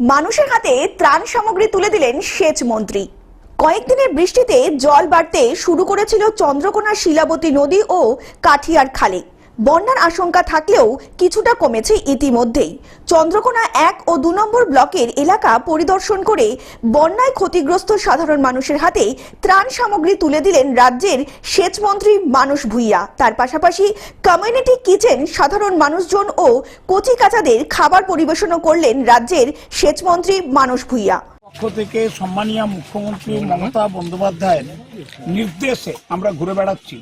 মানুষের হাতে ত্রাণ সামগ্রী তুলে দিলেন সেচ মন্ত্রী। কয়েকদিনের বৃষ্টিতে জল বাড়তে শুরু করেছিল চন্দ্রকোনা শিলাবতী নদী ও কাঠিয়ার খালে। বন্যার আশঙ্কা থাকলেও কিছুটা কমেছে ইতিমধ্যেই। চন্দ্রকোনা এক ও দু নম্বর ব্লকের এলাকা পরিদর্শন করে বন্যায় ক্ষতিগ্রস্ত সাধারণ মানুষের হাতে ত্রাণ সামগ্রী তুলে দিলেন রাজ্যের সেচমন্ত্রী মানুষ ভুইয়া। তার পাশাপাশি কমিউনিটি কিচেন সাধারণ মানুষজন ও কচি কাচাদের খাবার পরিবেশনও করলেন রাজ্যের সেচমন্ত্রী মানুষ ভুইয়া। পক্ষ থেকে সম্মানীয় মুখ্যমন্ত্রী মমতা বন্দ্যোপাধ্যায়ের নির্দেশে আমরা ঘুরে বেড়াচ্ছি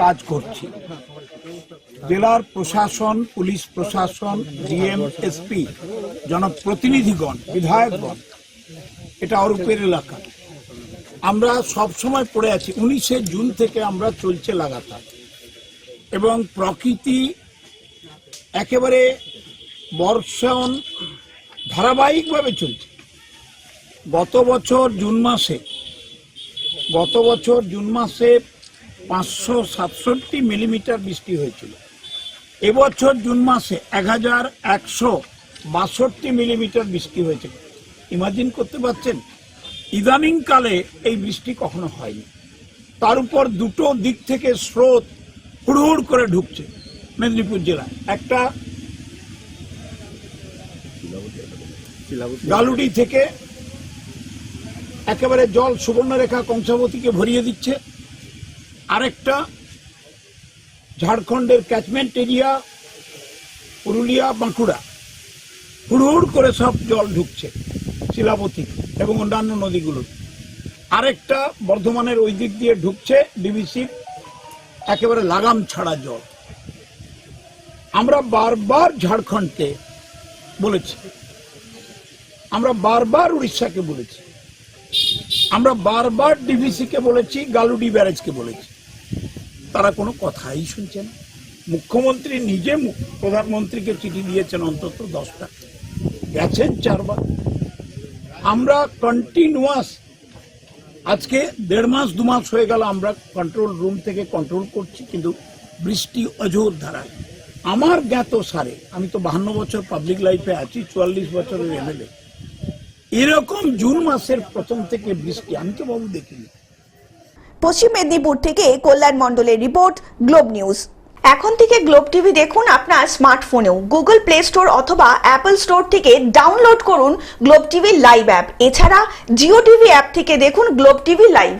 কাজ করছি। জেলার প্রশাসন পুলিশ প্রশাসন ডিএম এসপি জনপ্রতিনিধিগণ বিধায়কগণ এটা অরূপের এলাকা। আমরা সব সময় পড়ে আছি উনিশে জুন থেকে আমরা চলছে লাগাতার। এবং প্রকৃতি একেবারে বর্ষণ ধারাবাহিকভাবে চলছে। গত বছর জুন মাসে গত বছর জুন মাসে পাঁচশো সাতষট্টি মিলিমিটার বৃষ্টি হয়েছিল। এবছর জুন মাসে এক হাজার একশো বাষট্টি মিলিমিটার বৃষ্টি হয়েছে। ইমাজিন করতে পারছেন? ইদানিংকালে এই বৃষ্টি কখনো হয়নি। তার উপর দুটো দিক থেকে স্রোত হুড়হুড় করে ঢুকছে মেদিনীপুর জেলায় একটা গালুডি থেকে একেবারে জল সুবর্ণরেখা কংসাবতীকে ভরিয়ে দিচ্ছে। আরেকটা, ঝাড়খণ্ডের ক্যাচমেন্ট এরিয়া পুরুলিয়া, বাঁকুড়া। হুড়হুড় করে সব জল ঢুকছে শিলাবতী এবং অন্যান্য নদীগুলো আরেকটা বর্ধমানের ওই দিক দিয়ে ঢুকছে ডিবিসির একেবারে লাগাম ছাড়া জল। আমরা বারবার ঝাড়খণ্ডকে বলেছি। আমরা বারবার উড়িষ্যাকে বলেছি। আমরা বারবার ডিভিসি কে বলেছি গালুডি ব্যারেজকে বলেছি। তারা কোনো কথাই শুনছে না। মুখ্যমন্ত্রী নিজে প্রধানমন্ত্রীকে চিঠি দিয়েছেন অন্তত দশটা। গেছেন চারবার। আমরা কন্টিনিউয়াস আজকে দেড় মাস, দু মাস হয়ে গেল আমরা কন্ট্রোল রুম থেকে কন্ট্রোল করছি, কিন্তু বৃষ্টি অজোর ধারায়। আমার জ্ঞাত সারে, আমি তো বাহান্ন বছর পাবলিক লাইফে আছি, চুয়াল্লিশ বছরের এমএলএ এরকম জুন মাসের প্রথম থেকে বৃষ্টি, আমি তো বাবু দেখিনি। পশ্চিম মেদিনীপুর থেকে কল্যাণ মণ্ডলের রিপোর্ট, গ্লোব নিউজ। এখন থেকে গ্লোব টিভি দেখুন আপনার স্মার্টফোনেও। গুগল প্লে স্টোর অথবা অ্যাপল স্টোর থেকে ডাউনলোড করুন গ্লোব টিভি লাইভ অ্যাপ। এছাড়া জিও টিভি অ্যাপ থেকে দেখুন গ্লোব টিভি লাইভ।